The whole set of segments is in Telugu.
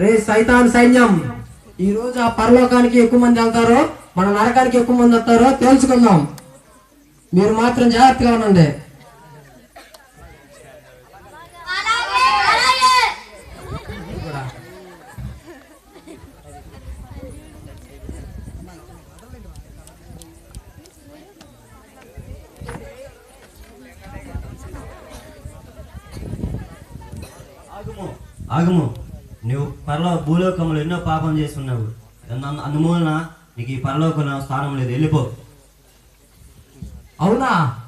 రే సైతాన్ సైన్యం. ఈ రోజు ఆ పరలోకానికి ఎక్కువ మంది వెళ్తారో మన నరకానికి ఎక్కువ మంది వస్తారో తెలుసుకుందాం. మీరు మాత్రం జాగ్రత్తగా ఉండండి. ఆగుము. ఆగుము. నువ్వు పరలో భూలోకంలో ఎన్నో పాపం చేస్తున్నావు. అందు- అందుమూలన నీకు ఈ పరలోకంలో స్థానం లేదు. వెళ్ళిపో. అవునా?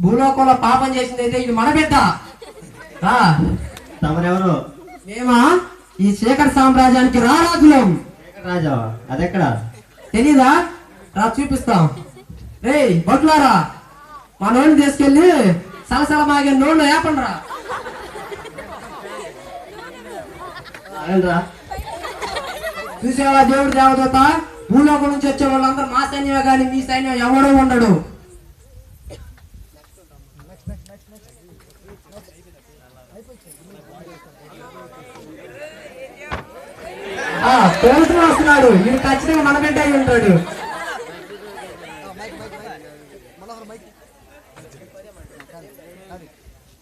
భూలోకంలో పాపం చేసింది అయితే ఇది మన బిడ్డ. రా. తమరెవరు? మేమా? ఈ శేఖర్ సామ్రాజ్యానికి రారాజులం. రాజా అదెక్కడ? తెలీదా? రా చూపిస్తాం. రేయ్ బొట్లారా. మా నోడిని తీసుకెళ్ళి సలసల మాగే నోళ్ళు ఏపండి రా రా చూసేవా దేవుడు దేవదూత? భూలోకం నుంచి వచ్చే వాళ్ళందరూ మా సైన్యమే కానీ మీ సైన్యం ఎవడో ఉండడు. వస్తున్నాడు. వీడు ఖచ్చితంగా మన బిడ్డ అయి ఉంటాడు.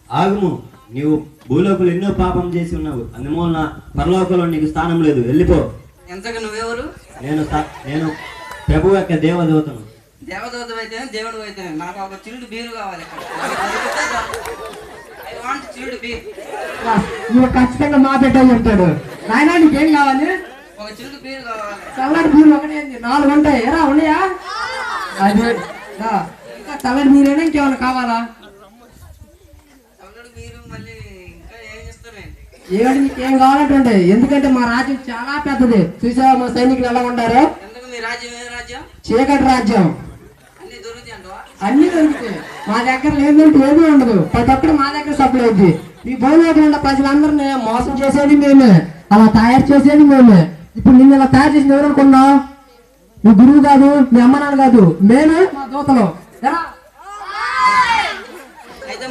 ఆగుము. నీవు భూలోకంలో ఎన్నో పాపం చేసి ఉన్నావు. అందుమూలన పరలోకంలో నీకు స్థానం లేదు. వెళ్ళిపో. ఎంతగా నువ్వెవరు? నేను నేను ప్రభు యొక్క దేవదూతను. దేవదూత అయితే దేవుడు అయితే నాకు ఒక చిల్లుడు బీరు కావాలి ఐ వాంట్ చిల్లుడు బీర్ వీడు ఖచ్చితంగా మా బిడ్డ ఉంటాడు. నాయనా నీకేం కావాలి? ఒక చిల్లుడు బీరు కావాలి. చల్లటి నీళ్ళు ఒకటే? నాలుగు ఉంటాయి. ఎరా ఉన్నాయా? అదే. ఇంకా చల్లటి నీళ్ళైనా ఇంకేమైనా కావాలా? మళ్ళీ ఇంకా ఏం కావాలంటే ఎందుకంటే మా రాజ్యం చాలా పెద్దది. చూసావా మా సైనికులు ఎలా రాజ్యం చీకటి రాజ్యం. అన్ని దొరుకుతాయి మా దగ్గర లేదంటే ఏమీ ఉండదు. ప్రతి ఒక్కరు మా దగ్గర సప్లై అయింది ఈ భూమిలో ఉన్న ప్రజలందరినీ మోసం చేసేది మేమే. అలా తయారు చేసేది మేమే. ఇప్పుడు నిన్ను ఇలా తయారు చేసింది ఎవరు అనుకున్నావు నీ గురువు కాదు మీ అమ్మ నాన్న కాదు. మేమే మా దూతలు. ఎలా? అయితే మన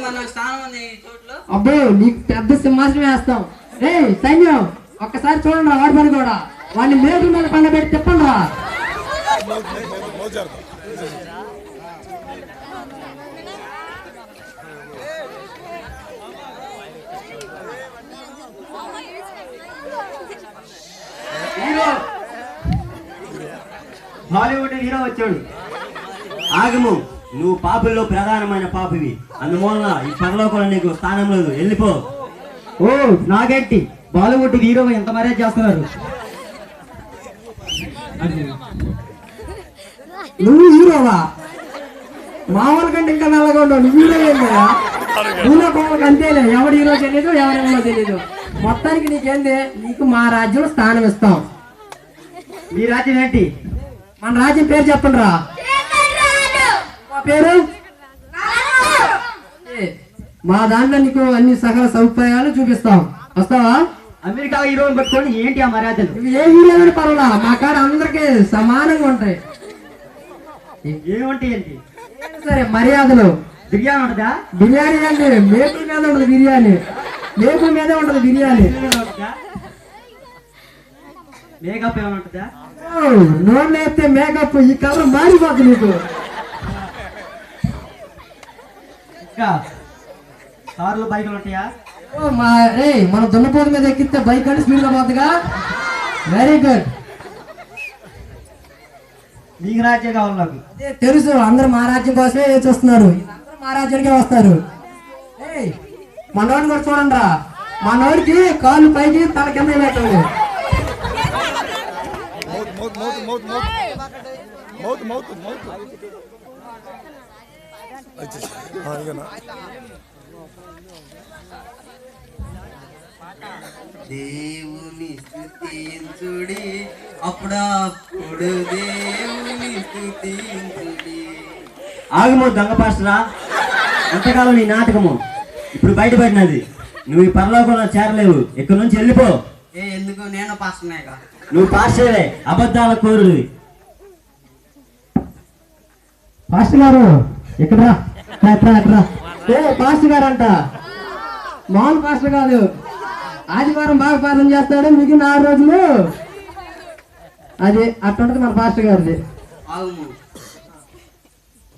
స్థానం ఉంది ఈ చోట్లో అబ్బో నీకు పెద్ద సింహాసనం వేస్తాం. రే సైన్యం ఒక్కసారి చూడండి రా వాడి పని కూడా. వాడిని మేకుల మీద పండబెట్టి తిప్పండి రా. హాలీవుడ్ హీరో వచ్చాడు. ఆగము. నువ్వు పాపుల్లో ప్రధానమైన పాపివి. అందువలన ఈ పరలోకంలో నీకు స్థానం లేదు. వెళ్ళిపో. ఓ నాగేంటి? బాలీవుడ్ హీరో ఎంత మర్యాద చేస్తున్నారు? నువ్వు హీరోవా? మామూలు కంటే ఇంకా నల్లగా ఉండవు. నువ్వు హీరో ఏం నువ్వు అంతేలే ఎవడు హీరో తెలియదు ఎవరెవరో తెలియదు మొత్తానికి నీకేంది? నీకు మా రాజ్యం స్థానం ఇస్తాం. మీ రాజ్యం ఏంటి? మన రాజ్యం పేరు చెప్పండి రా పేరు? ఏ, మా దాంట్లో నీకు అన్ని సకల సౌకర్యాలు చూపిస్తాం. వస్తావా? అమెరికా హీరోని పట్టుకొని ఏంటి ఆ మర్యాదలు? ఏ హీరో పర్వాలా? మా కాడ అందరికి సమానంగా ఉంటాయి. ఏమంటే ఏంటి? సరే మర్యాదలు. బిర్యానీ ఉంటుందా? బిర్యానీ అండి మేకుల మీద ఉండదు బిర్యానీ. మేకుల మీదే ఉండదు బిర్యానీ. మేకప్ ఏమైనా ఉంటుందా? నోళ్ళు వేస్తే మేకప్ ఈ కలర్ మారిపోతుంది నీకు. కార్లు బైకులు ఉంటాయా? ఓ, మా రే మన దున్నపోతు మీద ఎక్కితే బైక్ అంటే స్పీడ్గా పోతుందిగా? వెరీ గుడ్ మీకు రాజ్యం కావాలి నాకు అదే తెలుసు అందరు మా రాజ్యం కోసమే చూస్తున్నారు. అందరూ మా రాజ్యానికే వస్తారు. ఏయ్ మా నోడిని కూడా చూడండి రా మా నోడికి కాళ్ళు పైకి తల కింద పెట్టండి mouth mouth mouth mouth mouth mouth mouth. ఇకనా దేవుని స్థుతించుడి. అప్పుడప్పుడు దేవుని స్థుతించుడి. ఆగము దొంగ పాస్టరా ఎంతకాలం నీ నాటకము. ఇప్పుడు బయటపడినది నువ్వు ఈ పరలోకంలో చేరలేవు. ఇక్కడ నుంచి వెళ్ళిపో. ఏ ఎందుకు? నేను పాస్తున్నాయిగా నువ్వు పాస్టరే. అబద్ధాల కోరుడివి. పాస్టర్ గారు ఇక్కడ రా, రా. ఏ పాస్టర్ గారు అంట మామూలు పాస్టర్ కాదు. ఆదివారం బాగా ప్రార్థన చేస్తాడు మిగిలిన ఆరు రోజులు. అది అట్టుంటది మన పాస్టర్ గారిది.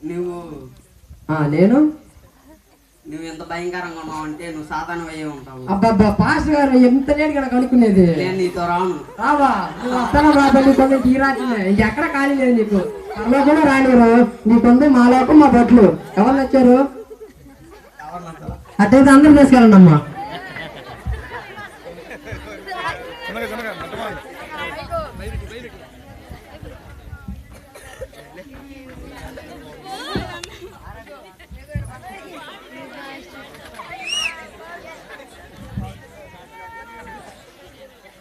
నువ్వు ఆ, నేను? నువ్వు ఎంత భయంకరంగా ఉన్నావు అంటే నువ్వు సాతాను అయ్యే ఉంటావు. అబ్బబ్బా పాస్టర్ గారు ఎంత లేట్ కదా కనుక్కునేది నేను నీతో రాను. రావా నువ్వు వస్తానా బాబా నీకు రాజ్యమే ఇంకెక్కడ ఖాళీ లేదు నీకు. అలా కూడా రానిరు నీకుంది మా లోకం మా బట్లు. ఎవరు వచ్చారు అట్టయితే అందరూ తీసుకెళ్ళండి అమ్మా. చిన్నగా చిన్నగా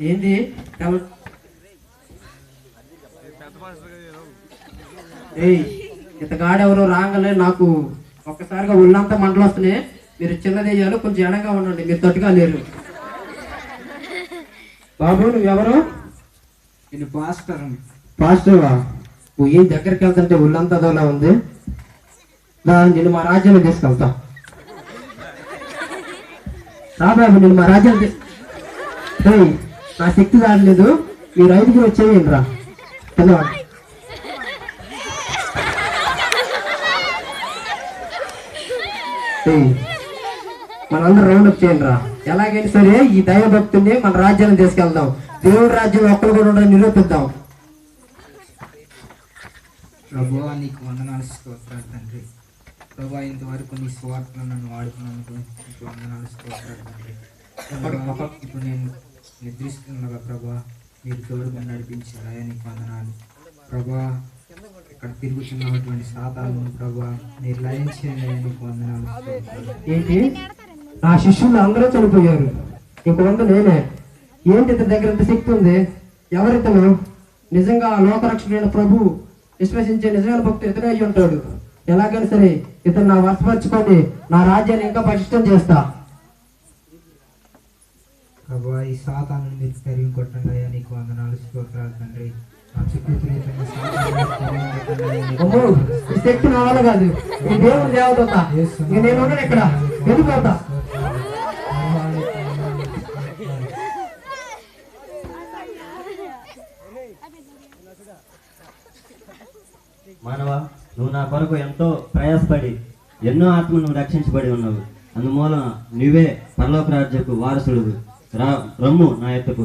ఏంది? ఏయ్ ఇతగాడెవరో రాగానే నాకు ఒక్కసారిగా ఒళ్ళంతా మంటలు వస్తున్నాయి. మీరు చిన్నదేయాలు కొంచెం ఎడగా ఉండండి మీరు తట్టుగా లేరు. బాబు నువ్వెవరు? నేను పాస్టర్ నువ్వు ఏం దగ్గరికి వెళ్తుంటే ఒళ్ళంతా అదోలా ఉంది? నేను మా రాజ్యాన్ని తీసుకెళ్తా. రా బాబు నేను మా రాజ్యాన్ని నా శక్తి రావట్లేదు మీరు ఐదుగురు వచ్చేయండి రా. పిల్లవాడు మనందరం రౌండ్ చేయండి రా ఎలాగైనా సరే ఈ దైవభక్తుడిని మన రాజ్యాన్ని తీసుకెళ్దాం. దేవుడి రాజ్యం ఒక్కరు కూడా ఉండడం నిరూపిద్దాం. ప్రభువా నీకు వందనాలు స్తోత్రాలు తండ్రి. ప్రభా ఇంతవరకు నీ స్వార్థను నన్ను వాడుకున్నందుకు నీకు వందనాలు స్తోత్రాలు తండ్రి. ఇప్పుడు నేను నిద్రిస్తున్నాగా ప్రభా. మీరు తోడుగా నడిపించారా నీకు వందనాలు. ప్రభా అక్కడ తిరుగుతున్నటువంటి సాతాను ప్రభా మీరు లయించండి వందనాలు ఏంటి? నా శిష్యులు అందరూ చనిపోయారు. ఇంక ఉంది నేనే. ఏంటి ఇతని దగ్గర ఇంత శక్తి ఉంది? ఎవరితను? నిజంగా ఆ లోకరక్షకుడైన ప్రభు విశ్వసించే నిజమైన భక్తులు ఇతనే అయి ఉంటాడు. ఎలాగైనా సరే ఇతను నా వర్షపరచుకొని నా రాజ్యాన్ని ఇంకా పటిష్టం చేస్తా. ప్రభా ఈ సాతాను మీరు తరిగి కొట్టండి అయ్యా నీకు వందనాలు స్తోత్రాలు తండ్రి. ఈ శక్తి నా వల్ల కాదు. ఈ దేవుడు దేవత నేను ఉండను ఇక్కడ. వెళ్ళిపోతా మానవ నువ్వు నా కొరకు ఎంతో ప్రయాసపడి ఎన్నో ఆత్మ నువ్వు రక్షించబడి ఉన్నావు. అందుమూలన నువ్వే పరలోక రాజ్యకు వారసుడు రా రమ్ము నా ఎత్తుకు.